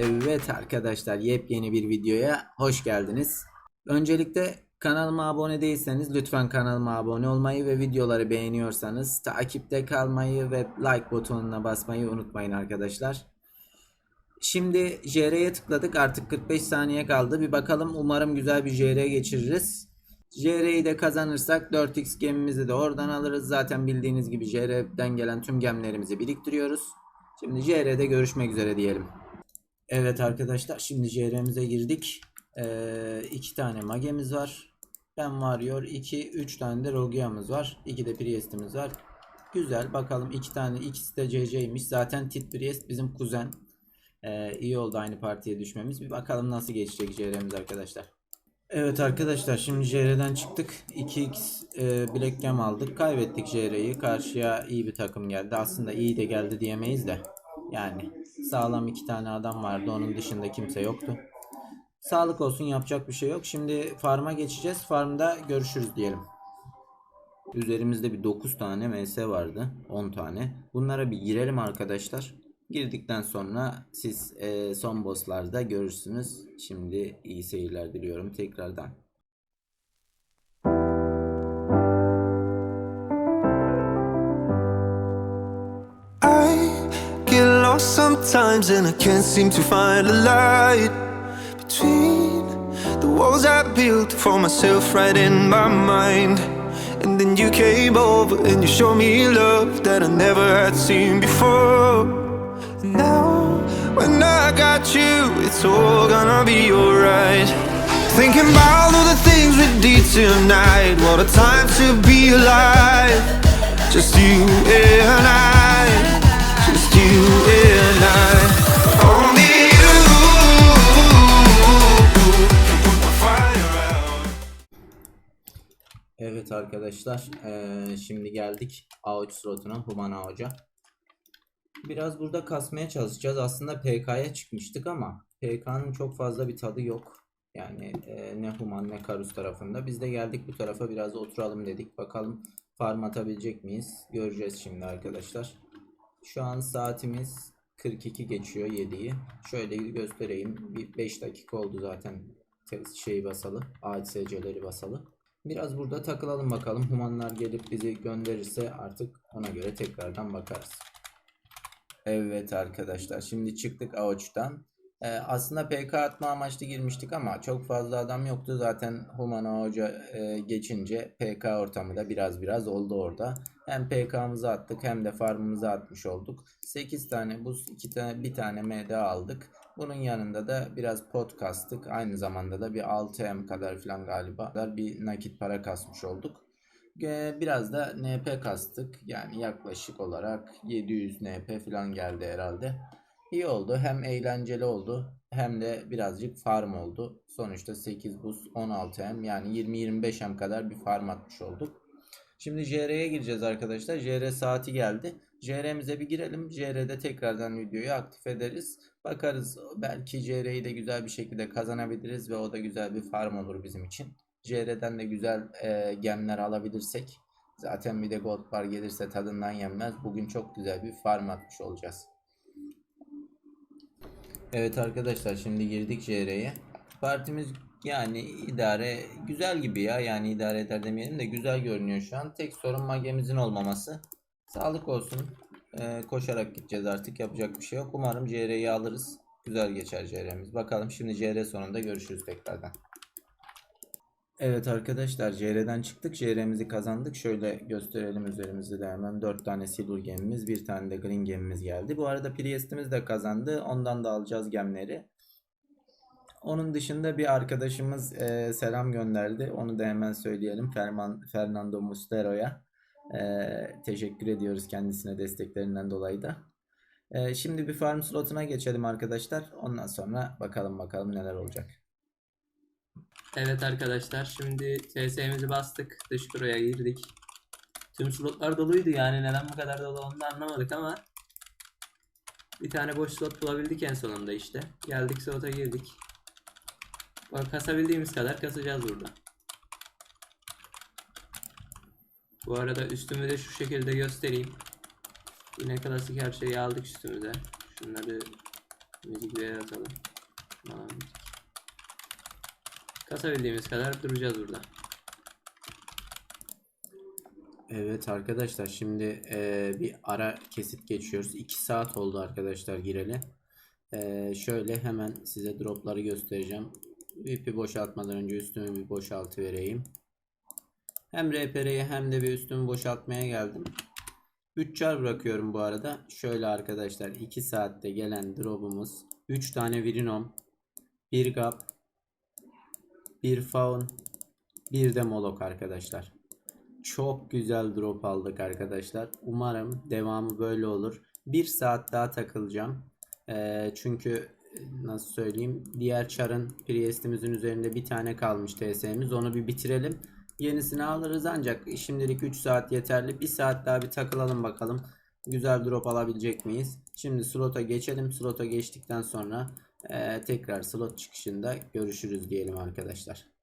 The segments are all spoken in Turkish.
Evet arkadaşlar yepyeni bir videoya hoş geldiniz. Öncelikle kanalıma abone değilseniz lütfen kanalıma abone olmayı ve videoları beğeniyorsanız takipte kalmayı ve like butonuna basmayı unutmayın arkadaşlar. Şimdi JR'ye tıkladık artık 45 saniye kaldı bir bakalım umarım güzel bir JR geçiririz. JR'yi de kazanırsak 4x gemimizi de oradan alırız. Zaten bildiğiniz gibi JR'den gelen tüm gemlerimizi biriktiriyoruz. Şimdi JR'de görüşmek üzere diyelim. Evet arkadaşlar şimdi JR'mize girdik. Ee, iki tane magemiz var. Ben Warrior 2, 3 tane de Rogia'mız var. 2 de Priest'imiz var. Güzel bakalım iki tane ikisi de CC'ymiş. Zaten Tit Priest bizim kuzen. Ee, iyi oldu aynı partiye düşmemiz. Bir bakalım nasıl geçecek JR'miz arkadaşlar. Evet arkadaşlar şimdi JR'den çıktık. 2x e, Black Gem aldık. Kaybettik JR'yi. Karşıya iyi bir takım geldi. Aslında iyi de geldi diyemeyiz de. Yani sağlam iki tane adam vardı. Onun dışında kimse yoktu. Sağlık olsun yapacak bir şey yok. Şimdi farm'a geçeceğiz. Farm'da görüşürüz diyelim. Üzerimizde bir 9 tane MS vardı. 10 tane. Bunlara bir girelim arkadaşlar. Girdikten sonra siz e, son bosslarda görürsünüz. Şimdi iyi seyirler diliyorum tekrardan. Sometimes and I can't seem to find a light between the walls I built for myself right in my mind. And then you came over and you showed me love that I never had seen before. And now, when I got you, it's all gonna be alright. Thinking about all the things we did tonight. What a time to be alive. Just you and I. Evet arkadaşlar eee, şimdi geldik A3 slotuna Human Hoca. Biraz burada kasmaya çalışacağız. Aslında PK'ya çıkmıştık ama PK'nın çok fazla bir tadı yok. Yani eee, ne Human ne Karus tarafında. Biz de geldik bu tarafa biraz oturalım dedik. Bakalım farm atabilecek miyiz? Göreceğiz şimdi arkadaşlar. Şu an saatimiz 42 geçiyor 7'yi. Şöyle göstereyim. Bir 5 dakika oldu zaten te- şey basalı. AHSC'leri basalı. Biraz burada takılalım bakalım. Humanlar gelip bizi gönderirse artık ona göre tekrardan bakarız. Evet arkadaşlar şimdi çıktık Avuç'tan. Ee, aslında PK atma amaçlı girmiştik ama çok fazla adam yoktu. Zaten Human Hoca e, geçince PK ortamı da biraz biraz oldu orada. Hem PK'mızı attık hem de farmımızı atmış olduk. 8 tane buz, 2 tane bir tane MD aldık. Bunun yanında da biraz pot kastık. Aynı zamanda da bir 6M kadar falan galiba bir nakit para kasmış olduk. Biraz da NP kastık. Yani yaklaşık olarak 700 NP falan geldi herhalde. İyi oldu. Hem eğlenceli oldu hem de birazcık farm oldu. Sonuçta 8 buz 16 M yani 20-25 M kadar bir farm atmış olduk. Şimdi JR'ye gireceğiz arkadaşlar. JR saati geldi. JR'mize bir girelim. JR'de tekrardan videoyu aktif ederiz. Bakarız belki JR'yi de güzel bir şekilde kazanabiliriz ve o da güzel bir farm olur bizim için. JR'den de güzel e, gemler alabilirsek zaten bir de gold bar gelirse tadından yenmez. Bugün çok güzel bir farm atmış olacağız. Evet arkadaşlar şimdi girdik JR'ye. Partimiz yani idare güzel gibi ya. Yani idare eder demeyelim de güzel görünüyor şu an. Tek sorun magemizin olmaması. Sağlık olsun. Ee, koşarak gideceğiz artık. Yapacak bir şey yok. Umarım JR'yi alırız. Güzel geçer JR'miz. Bakalım şimdi JR sonunda görüşürüz tekrardan. Evet arkadaşlar JR'den çıktık. JR'mizi kazandık. Şöyle gösterelim üzerimizde de hemen 4 tane silver gemimiz, bir tane de green gemimiz geldi. Bu arada Priest'imiz de kazandı. Ondan da alacağız gemleri. Onun dışında bir arkadaşımız e, selam gönderdi. Onu da hemen söyleyelim. Ferman, Fernando Mustero'ya. E, teşekkür ediyoruz kendisine desteklerinden dolayı da. E, şimdi bir farm slotuna geçelim arkadaşlar. Ondan sonra bakalım bakalım neler olacak. Evet arkadaşlar şimdi TS'mizi bastık. Dış büroya girdik. Tüm slotlar doluydu yani neden bu kadar dolu onu anlamadık ama bir tane boş slot bulabildik en sonunda işte. Geldik slota girdik. Bak kasabildiğimiz kadar kasacağız burada. Bu arada üstümü de şu şekilde göstereyim. Yine klasik her şeyi aldık üstümüze. Şunları Müzik atalım. Müzik. Kasabildiğimiz kadar duracağız burada. Evet arkadaşlar şimdi eee, bir ara kesit geçiyoruz. 2 saat oldu arkadaşlar gireli. Eee, şöyle hemen size dropları göstereceğim. VP boşaltmadan önce üstümü bir boşaltı vereyim. Hem RPR'ye hem de bir üstümü boşaltmaya geldim. 3 çar bırakıyorum bu arada. Şöyle arkadaşlar 2 saatte gelen drop'umuz 3 tane Virinom, 1 Gap, 1 Faun, bir de Molok arkadaşlar. Çok güzel drop aldık arkadaşlar. Umarım devamı böyle olur. Bir saat daha takılacağım. Ee, çünkü nasıl söyleyeyim diğer çarın Priest'imizin üzerinde bir tane kalmış TS'miz. Onu bir bitirelim. Yenisini alırız ancak şimdilik 3 saat yeterli. Bir saat daha bir takılalım bakalım. Güzel drop alabilecek miyiz? Şimdi slota geçelim. Slota geçtikten sonra e, tekrar slot çıkışında görüşürüz diyelim arkadaşlar.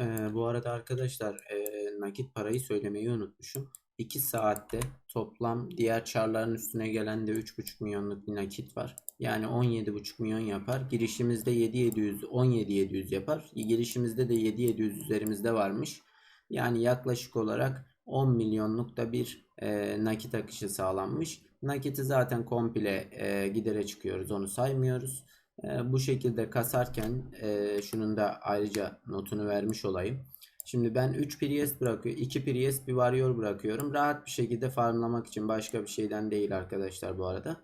Ee, bu arada arkadaşlar e, nakit parayı söylemeyi unutmuşum. 2 saatte toplam diğer çarların üstüne gelen de 3,5 milyonluk bir nakit var. Yani 17,5 milyon yapar. Girişimizde 7700 17700 yapar. Girişimizde de 7700 üzerimizde varmış. Yani yaklaşık olarak 10 milyonluk da bir e, nakit akışı sağlanmış. Nakiti zaten komple e, gidere çıkıyoruz. Onu saymıyoruz. E, bu şekilde kasarken e, şunun da ayrıca notunu vermiş olayım. Şimdi ben 3 Priest bırakıyorum. 2 Priest bir Warrior bırakıyorum. Rahat bir şekilde farmlamak için başka bir şeyden değil arkadaşlar bu arada.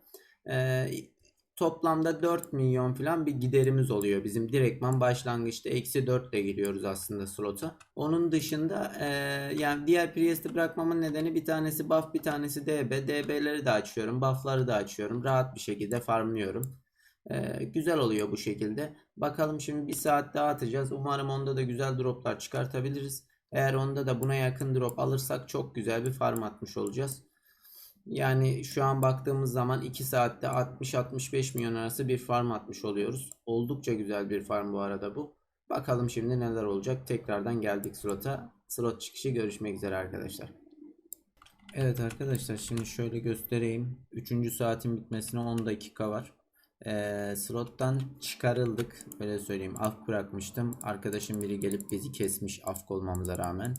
E, toplamda 4 milyon falan bir giderimiz oluyor. Bizim direktman başlangıçta eksi 4 ile giriyoruz aslında slota. Onun dışında e, yani diğer Priest'i bırakmamın nedeni bir tanesi buff bir tanesi DB. DB'leri de açıyorum. Buff'ları da açıyorum. Rahat bir şekilde farmlıyorum. Ee, güzel oluyor bu şekilde. Bakalım şimdi bir saat daha atacağız. Umarım onda da güzel droplar çıkartabiliriz. Eğer onda da buna yakın drop alırsak çok güzel bir farm atmış olacağız. Yani şu an baktığımız zaman 2 saatte 60-65 milyon arası bir farm atmış oluyoruz. Oldukça güzel bir farm bu arada bu. Bakalım şimdi neler olacak. Tekrardan geldik slota. Slot çıkışı görüşmek üzere arkadaşlar. Evet arkadaşlar şimdi şöyle göstereyim. 3. saatin bitmesine 10 dakika var. Ee, slottan çıkarıldık. Öyle söyleyeyim. Af bırakmıştım. Arkadaşım biri gelip bizi kesmiş afk olmamıza rağmen.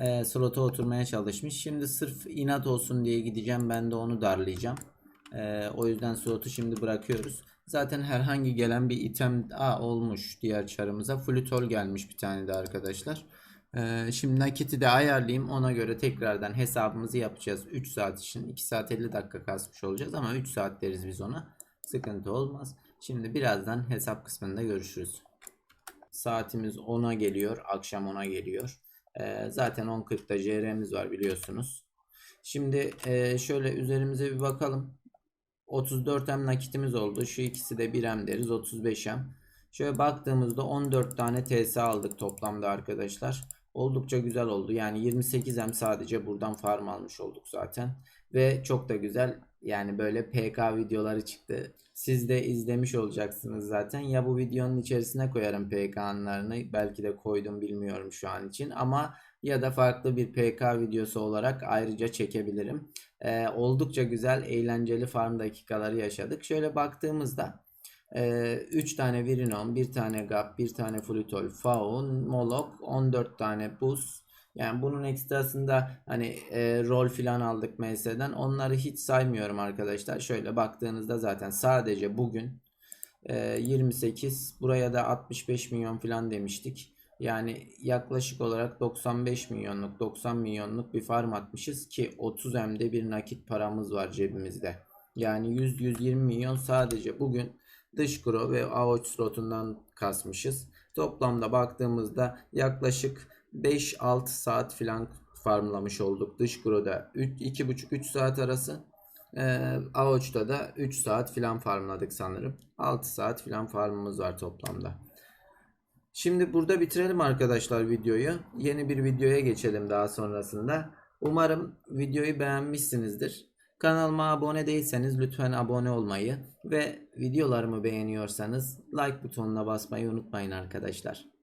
Ee, slota oturmaya çalışmış. Şimdi sırf inat olsun diye gideceğim. Ben de onu darlayacağım. Ee, o yüzden slotu şimdi bırakıyoruz. Zaten herhangi gelen bir item Aa, olmuş diğer çarımıza. Flutol gelmiş bir tane de arkadaşlar. Ee, şimdi nakiti de ayarlayayım. Ona göre tekrardan hesabımızı yapacağız. 3 saat için. 2 saat 50 dakika kasmış olacağız ama 3 saat deriz biz ona. Sıkıntı olmaz. Şimdi birazdan hesap kısmında görüşürüz. Saatimiz 10'a geliyor. Akşam 10'a geliyor. Ee, zaten 10.40'da JR'miz var biliyorsunuz. Şimdi e, şöyle üzerimize bir bakalım. 34M nakitimiz oldu. Şu ikisi de 1M deriz. 35M. Şöyle baktığımızda 14 tane TS aldık toplamda arkadaşlar. Oldukça güzel oldu. Yani 28M sadece buradan farm almış olduk zaten. Ve çok da güzel yani böyle PK videoları çıktı. Siz de izlemiş olacaksınız zaten. Ya bu videonun içerisine koyarım PK anlarını. Belki de koydum bilmiyorum şu an için. Ama ya da farklı bir PK videosu olarak ayrıca çekebilirim. Ee, oldukça güzel, eğlenceli farm dakikaları yaşadık. Şöyle baktığımızda 3 e, tane Virinon, 1 tane Gap, 1 tane Flutol, Faun, Molok, 14 tane Buz, yani bunun ekstrasında hani e, rol filan aldık MS'den. Onları hiç saymıyorum arkadaşlar. Şöyle baktığınızda zaten sadece bugün e, 28 buraya da 65 milyon filan demiştik. Yani yaklaşık olarak 95 milyonluk 90 milyonluk bir farm atmışız ki 30 M'de bir nakit paramız var cebimizde. Yani 100-120 milyon sadece bugün dış gro ve avuç slotundan kasmışız. Toplamda baktığımızda yaklaşık 5-6 saat falan farmlamış olduk. Dış kuroda 2,5-3 saat arası. E, Avuç'ta da 3 saat falan farmladık sanırım. 6 saat falan farmımız var toplamda. Şimdi burada bitirelim arkadaşlar videoyu. Yeni bir videoya geçelim daha sonrasında. Umarım videoyu beğenmişsinizdir. Kanalıma abone değilseniz lütfen abone olmayı ve videolarımı beğeniyorsanız like butonuna basmayı unutmayın arkadaşlar.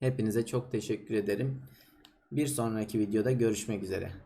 Hepinize çok teşekkür ederim. Bir sonraki videoda görüşmek üzere.